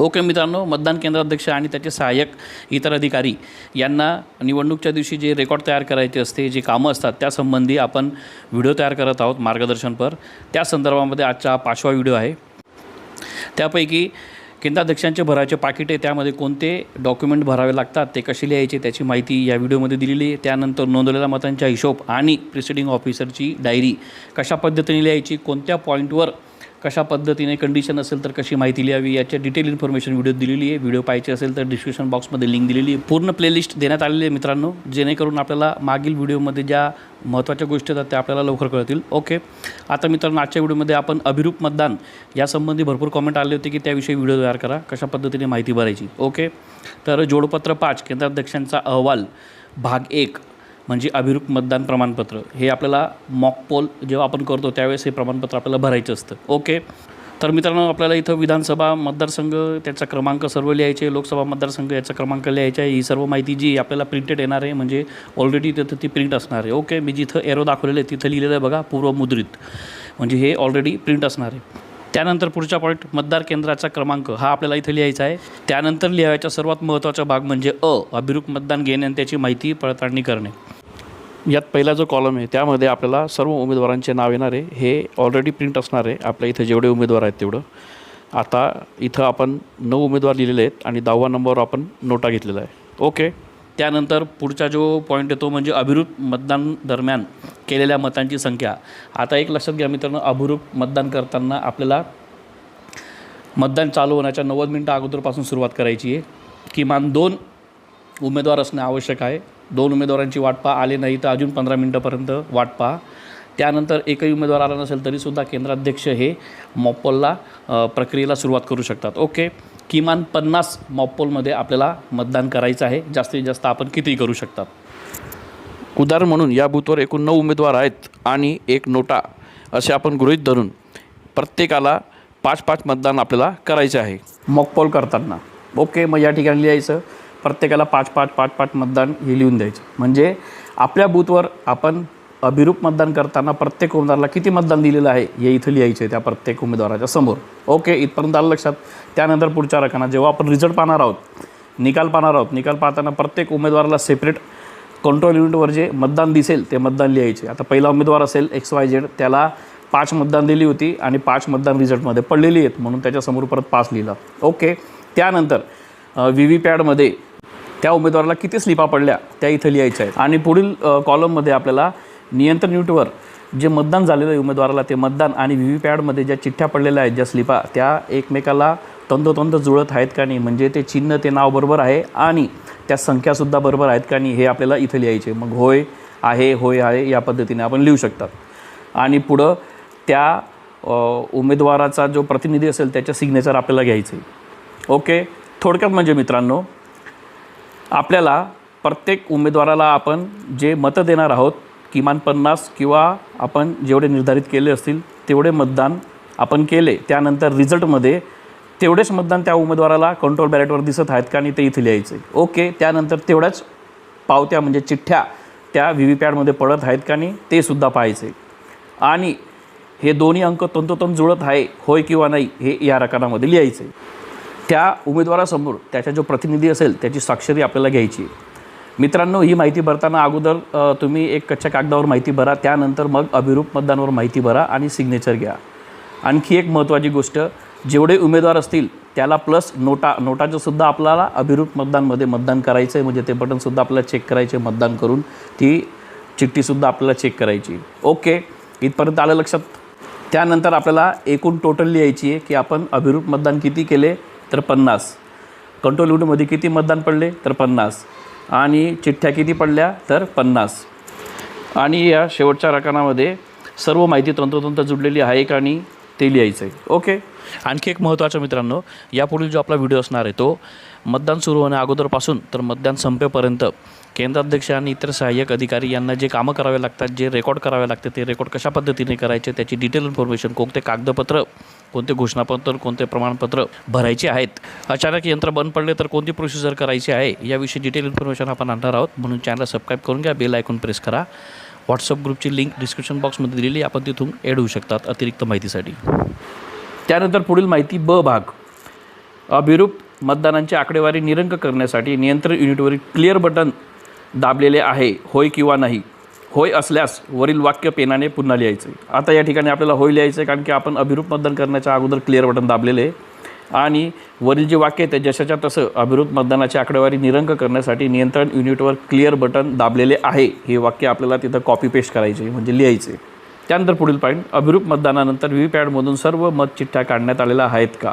Okay मित्रांनो मतदान केंद्राध्यक्ष आणि त्याचे सहाय्यक इतर अधिकारी यांना निवडणूकच्या दिवशी जे रेकॉर्ड तयार करायचे असते जे कामं असतात त्यासंबंधी आपण व्हिडिओ तयार करत आहोत मार्गदर्शनपर त्या संदर्भामध्ये आजचा हा पाचवा व्हिडिओ आहे. त्यापैकी केंद्राध्यक्षांचे भरायचे पाकिटे त्यामध्ये कोणते डॉक्युमेंट भरावे लागतात ते कसे लिहायचे त्याची माहिती या व्हिडिओमध्ये दिलेली आहे. त्यानंतर नोंदवलेल्या मतांचा हिशोब आणि प्रिसिडिंग ऑफिसरची डायरी कशा पद्धतीने लिहायची कोणत्या पॉईंटवर कशा पद्धतीने कंडिशन असेल तर कशी माहिती लिहावी याच्या डिटेल इन्फॉर्मेशन व्हिडिओ दिलेली आहे. व्हिडिओ पाहिजे असेल तर डिस्क्रिप्शन बॉक्समध्ये लिंक दिलेली आहे. पूर्ण प्लेलिस्ट देण्यात आलेली आहे मित्रांनो जेणेकरून आपल्याला मागील व्हिडिओमध्ये ज्या महत्त्वाच्या गोष्टी आहेत त्या आपल्याला लवकर कळतील. ओके आता मित्रांनो आजच्या व्हिडिओमध्ये आपण अभिरूप मतदान यासंबंधी भरपूर कॉमेंट आले होते की त्याविषयी व्हिडिओ तयार करा कशा पद्धतीने माहिती भरायची. ओके तर जोडपत्र पाच केंद्राध्यक्षांचा अहवाल भाग एक. म्हणजे अभिरूप मतदान प्रमाणपत्र. हे आपल्याला मॉक पोल जेव्हा आपण करतो त्यावेळेस हे प्रमाणपत्र आपल्याला भरायचं असतं. ओके तर मित्रांनो आपल्याला इथं विधानसभा मतदारसंघ त्याचा क्रमांक सर्व लिहायचे लोकसभा मतदारसंघ याचा क्रमांक लिहायचा आहे. ही सर्व माहिती जी आपल्याला प्रिंटेड येणार आहे म्हणजे ऑलरेडी तिथं ती प्रिंट असणार आहे. ओके मी जिथं एरो दाखवलेलं आहे तिथं लिहिलेलं आहे बघा पूर्वमुद्रित. म्हणजे हे ऑलरेडी प्रिंट असणार आहे. त्यानंतर पुढचा पॉईंट मतदार केंद्राचा क्रमांक. हा आपल्याला इथं लिहायचा आहे. त्यानंतर लिहायचा सर्वात महत्त्वाचा भाग म्हणजे अ अभिरूप मतदान घेणे आणि त्याची माहिती पडताळणी करणे. यात पहिला जो कॉलम आहे त्यामध्ये आपल्याला सर्व उमेदवारांचे नाव येणार आहे. हे ऑलरेडी प्रिंट असणार आहे. आपल्या इथं जेवढे उमेदवार आहेत तेवढं. आता इथं आपण नऊ उमेदवार लिहिलेले आहेत आणि दहावा नंबरवर आपण नोटा घेतलेला आहे. ओके त्यानंतर पुढचा जो पॉईंट येतो म्हणजे अभिरूप मतदान दरम्यान केलेल्या मतांची संख्या. आता एक लक्षात घ्या मित्रांनो अभिरूप मतदान करताना आपल्याला मतदान चालू होण्याच्या नव्वद मिनटं अगोदरपासून सुरुवात करायची आहे. किमान दोन उमेदवार असणे आवश्यक आहे. दोन उमेदवारांची वाट पहा. आले नाही तर अजून पंधरा मिनटापर्यंत वाट पहा. त्यानंतर एकही उमेदवार आला नसेल तरीसुद्धा केंद्राध्यक्ष हे मॉपपोलला प्रक्रियेला सुरुवात करू शकतात. ओके? किमान पन्नास मॉपपोलमध्ये आपल्याला मतदान करायचं आहे. जास्तीत जास्त आपण कितीही करू शकतात. उदाहरण म्हणून या बूथवर एकूण नऊ उमेदवार आहेत आणि एक नोटा असे आपण गृहीत धरून प्रत्येकाला पाच पाच मतदान आपल्याला करायचे आहे. मॉकपॉल करताना. ओके? मग या ठिकाणी लिहायचं प्रत्येकाला पाच पाच पाच पाच मतदान हे लिहून द्यायचं. म्हणजे आपल्या बूथवर आपण अभिरूप मतदान करताना प्रत्येक उमेदवाराला किती मतदान दिलेलं आहे हे इथं लिहायचं आहे त्या प्रत्येक उमेदवाराच्या समोर. ओके इथपर्यंत आलं लक्षात. त्यानंतर पुढच्या रकाना जेव्हा आपण रिझल्ट पाहणार आहोत निकाल पाहणार आहोत निकाल पाहताना प्रत्येक उमेदवाराला सेपरेट कंट्रोल युनिटवर जे मतदान दिसेल ते मतदान लिहायचे. आता पहिला उमेदवार असेल एक्स वाय झेड त्याला पाच मतदान दिली होती आणि पाच मतदान रिझल्टमध्ये पडलेली आहेत म्हणून त्याच्यासमोर परत पाच लिहिलं. ओके त्यानंतर व्ही व्ही पॅडमध्ये त्या उमेदवाराला किती स्लिपा पडल्या त्या इथं लिहायच्या आहेत. आणि पुढील कॉलममध्ये आपल्याला नियंत्रण युनिटवर जे मतदान झालेलं आहे उमेदवाराला ते मतदान आणि व्ही व्ही पॅडमध्ये ज्या चिठ्ठ्या पडलेल्या आहेत ज्या स्लिपा त्या एकमेकाला तंतोतंत जुळत आहेत का नाही म्हणजे ते चिन्ह ते नाव बरोबर आहे आणि त्या संख्यासुद्धा बरोबर आहेत का नाही हे आपल्याला इथं लिहायचे मग होय आहे होय आहे या पद्धतीने आपण लिहू शकतात. आणि पुढं त्या उमेदवाराचा जो प्रतिनिधी असेल त्याच्या सिग्नेचर आपल्याला घ्यायचे ओके? थोडक्यात म्हणजे मित्रांनो आपल्याला प्रत्येक उमेदवाराला आपण जे मतं देणार आहोत किमान पन्नास किंवा आपण जेवढे निर्धारित केले असतील तेवढे मतदान आपण केले. त्यानंतर रिझल्टमध्ये तेवढेच मतदान त्या उमेदवाराला कंट्रोल बॅलेटवर दिसत आहेत का आणि ते इथे लिहायचे ओके त्यानंतर तेवढ्याच पावत्या म्हणजे चिठ्ठ्या त्या व्ही व्ही पॅडमध्ये पडत आहेत का नाही ते सुद्धा पाहायचे आणि हे दोन्ही अंक तंतोतंत जुळत आहे होय किंवा नाही हे या रकानामध्ये लिहायचे त्या उमेदवारासमोर त्याचा जो प्रतिनिधी असेल त्याची स्वाक्षरी आपल्याला घ्यायची मित्रांनो ही माहिती भरताना अगोदर तुम्ही एक कच्च्या कागदावर माहिती भरा त्यानंतर मग अभिरूप मतदानावर माहिती भरा आणि सिग्नेचर घ्या. आणखी एक महत्त्वाची गोष्ट जेवढे उमेदवार असतील त्याला प्लस नोटा नोटाचं सुद्धा आपल्याला अभिरूप मतदानमध्ये मतदान करायचं आहे म्हणजे ते बटनसुद्धा आपल्याला चेक करायचे मतदान करून ती चिठ्ठीसुद्धा आपल्याला चेक करायची. ओके इथपर्यंत आलं लक्षात? त्यानंतर आपल्याला एकूण टोटल लिहायची आहे की आपण अभिरूप मतदान किती केले? तर पन्नास. कंट्रोल युनिटमध्ये किती मतदान पडले? तर पन्नास. आणि चिठ्ठ्या किती पडल्या? तर पन्नास. आणि या शेवटच्या रकानामध्ये सर्व माहिती तंत्रतंत्र जुडलेली आहे का आणि ते लिहायचं आहे ओके आणखी एक महत्त्वाचं मित्रांनो यापुढील जो आपला व्हिडिओ असणार आहे तो मतदान सुरू होण्या अगोदरपासून तर मतदान संपेपर्यंत. केंद्राध्यक्ष आणि इतर सहाय्यक अधिकारी यांना जे कामं करावे लागतात जे रेकॉर्ड करावे लागते ते रेकॉर्ड कशा पद्धतीने करायचे त्याची डिटेल इन्फॉर्मेशन कोणते कागदपत्र कोणते घोषणापत्र कोणते प्रमाणपत्र भरायचे आहेत. अचानक यंत्र बंद पडले तर कोणती प्रोसिजर करायची आहे याविषयी डिटेल इन्फॉर्मेशन आपण आणणार आहोत. म्हणून चॅनल सबस्क्राईब करून घ्या बेल आयकॉन प्रेस करा. व्हॉट्सअप ग्रुपची लिंक डिस्क्रिप्शन बॉक्समध्ये दिलेली आपण तिथून ॲड होऊ शकतात अतिरिक्त माहितीसाठी. त्यानंतर पुढील माहिती ब भाग. अभिरूप मतदानांची आकडेवारी निरंक करण्यासाठी नियंत्रण युनिटवरील क्लिअर बटन दाबलेले आहे. होय किंवा नाही? होय असल्यास वरील वाक्य पेनाने पुन्हा लिहायचे. आता या ठिकाणी आपल्याला होय लिहायचं आहे कारण की आपण अभिरूप मतदान करण्याच्या अगोदर क्लिअर बटन दाबलेले आहे. आणि वरील जे वाक्य आहे ते जशाच्या तसं अभिरूप मतदानाची आकडेवारी निरंक करण्यासाठी नियंत्रण युनिटवर क्लिअर बटन दाबलेले आहे. हे वाक्य आपल्याला तिथं कॉपी पेस्ट करायचे म्हणजे लिहायचे त्यानंतर पुढील पॉईंट अभिरूप मतदानानंतर व्ही पॅडमधून सर्व मत चिठ्ठ्या काढण्यात आलेल्या आहेत का?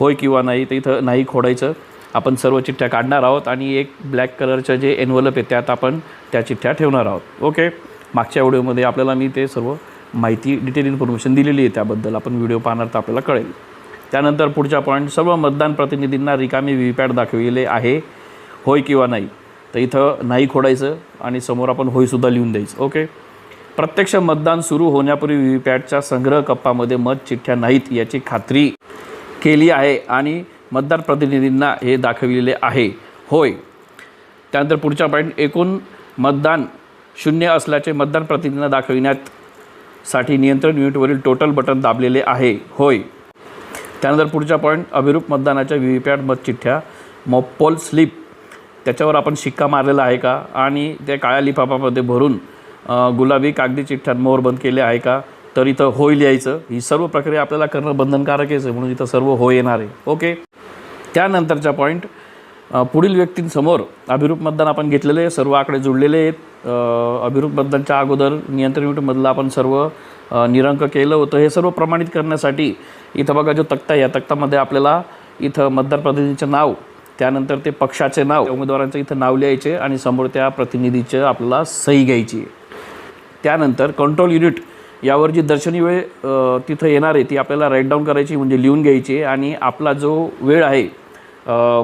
होय किंवा नाही तर इथं नाही खोडायचं. आपण सर्व चिठ्ठ्या काढणार आहोत आणि एक ब्लॅक कलरचं जे एनवलप आहे त्यात आपण त्या चिठ्ठ्या ठेवणार आहोत. ओके? मागच्या व्हिडिओमध्ये आपल्याला मी ते सर्व माहिती डिटेल इन्फॉर्मेशन दिलेली आहे. त्याबद्दल आपण व्हिडिओ पाहणार तर आपल्याला कळेल. त्यानंतर पुढचा पॉईंट सर्व मतदान प्रतिनिधींना रिकामी व्ही पॅड दाखविले आहे. होय किंवा नाही? तर इथं नाही खोडायचं आणि समोर आपण होयसुद्धा लिहून द्यायचं. ओके? प्रत्यक्ष मतदान सुरू होण्यापूर्वी व्ही पॅडच्या संग्रह कप्पामध्ये मत चिठ्ठ्या नाहीत याची खात्री. केली आहे आणि मतदार प्रतिनिधींना हे दाखविलेले आहे. होय. त्यानंतर पुढच्या पॉईंट एकूण मतदान शून्य असल्याचे मतदान प्रतिनिधींना दाखविण्यासाठी नियंत्रण युनिटवरील टोटल बटन दाबलेले आहे. होय. त्यानंतर पुढचा पॉईंट अभिरूप मतदानाच्या व्ही पॅट मतचिठ्ठ्या मॉपोल स्लिप त्याच्यावर आपण शिक्का मारलेला आहे का? आणि त्या काळ्या लिफाफामध्ये भरून गुलाबी कागदी चिठ्ठ्यांवर बंद केले आहे का? तर इथं होय लिहायचं ही सर्व प्रक्रिया आपल्याला करणं बंधनकारकच आहे म्हणून इथं सर्व होय येणार आहे. ओके? त्यानंतरच्या पॉईंट पुढील व्यक्तींसमोर अभिरूप मतदान आपण घेतलेले आहे सर्व आकडे जुळलेले आहेत. अभिरूप मतदानच्या अगोदर नियंत्रण युनिटमधलं आपण सर्व निरंक केलं होतं. हे सर्व प्रमाणित करण्यासाठी इथं बघा जो तक्ता आहे या तक्तामध्ये आपल्याला इथं मतदार प्रतिनिधीचं नाव त्यानंतर ते पक्षाचे नाव उमेदवारांचं इथं नाव लिहायचे आणि समोर त्या प्रतिनिधीचं आपल्याला सही घ्यायची त्यानंतर कंट्रोल युनिट यावर जी दर्शनी वेळ तिथं येणार आहे ती आपल्याला राईट डाऊन करायची म्हणजे लिहून घ्यायची आणि आपला जो वेळ आहे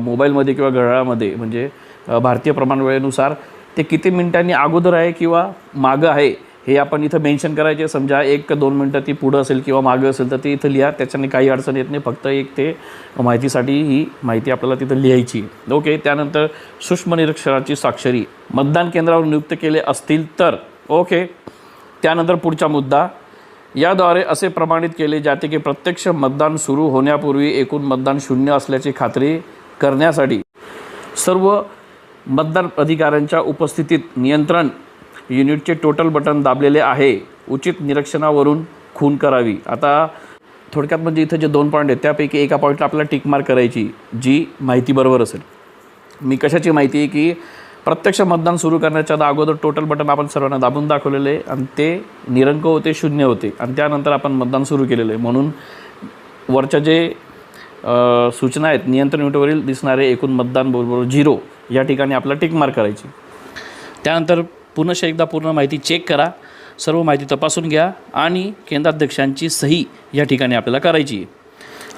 मोबाईलमध्ये किंवा घड्याळामध्ये म्हणजे भारतीय प्रमाण वेळेनुसार ते किती मिनिटांनी अगोदर आहे किंवा मागं आहे हे आपण इथं मेन्शन करायचे. समजा एक का दोन मिनटं ती पुढं असेल किंवा मागं असेल तर ते इथं लिहा. त्याच्याने काही अडचण येत नाही. फक्त एक ते माहितीसाठी ही माहिती आपल्याला तिथं लिहायची. ओके त्यानंतर सूक्ष्म निरीक्षणाची स्वाक्षरी मतदान केंद्रावर नियुक्त केले असतील तर. ओके त्यानंतर पुढचा मुद्दा याद्वारे असे प्रमाणित केले जाते की प्रत्यक्ष मतदान सुरू होण्यापूर्वी एकूण मतदान शून्य असल्याची खात्री करण्यासाठी सर्व मतदान अधिकाऱ्यांच्या उपस्थितीत नियंत्रण युनिटचे टोटल बटन दाबलेले आहे. उचित निरीक्षणावरून खून करावी. आता थोडक्यात म्हणजे इथं जे दोन पॉईंट आहेत त्यापैकी एका पॉईंटला आपल्याला टिक मार्क करायची जी माहिती बरोबर असेल. मी कशाची माहिती आहे की प्रत्यक्ष मतदान सुरू करण्याच्या अगोदर टोटल बटन आपण सर्वांना दाबून दाखवलेले आहे. आणि ते निरंक होते शून्य होते. आणि त्यानंतर आपण मतदान सुरू केलेलं आहे. म्हणून वरच्या जे सूचना आहेत नियंत्रण युनिटवरील दिसणारे एकूण मतदान बरोबर झिरो या ठिकाणी आपला टिक मार्क करायची. त्यानंतर पुनश्च एकदा पूर्ण माहिती चेक करा. सर्व माहिती तपासून घ्या आणि केंद्राध्यक्षांची सही या ठिकाणी आपल्याला करायची आहे.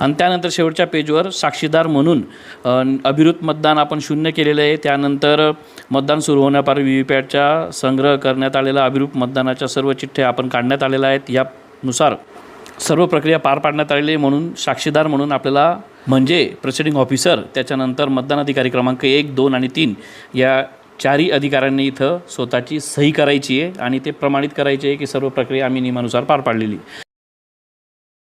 आणि त्यानंतर शेवटच्या पेजवर साक्षीदार म्हणून अभिरुत मतदान आपण शून्य केलेलं आहे. त्यानंतर मतदान सुरू होण्यापूर्वी व्ही पॅटच्या संग्रह करण्यात आलेला अभिरूप मतदानाच्या सर्व चिठ्ठ्या आपण काढण्यात आलेल्या आहेत. यानुसार सर्व प्रक्रिया पार पाडण्यात आलेली आहे म्हणून साक्षीदार म्हणून आपल्याला म्हणजे प्रेसिडिंग ऑफिसर त्याच्यानंतर मतदान अधिकारी क्रमांक एक दोन आणि तीन या चारही अधिकाऱ्यांनी इथं स्वतःची सही करायची आहे आणि ते प्रमाणित करायचे आहे की सर्व प्रक्रिया आम्ही नियमानुसार पार पाडलेली.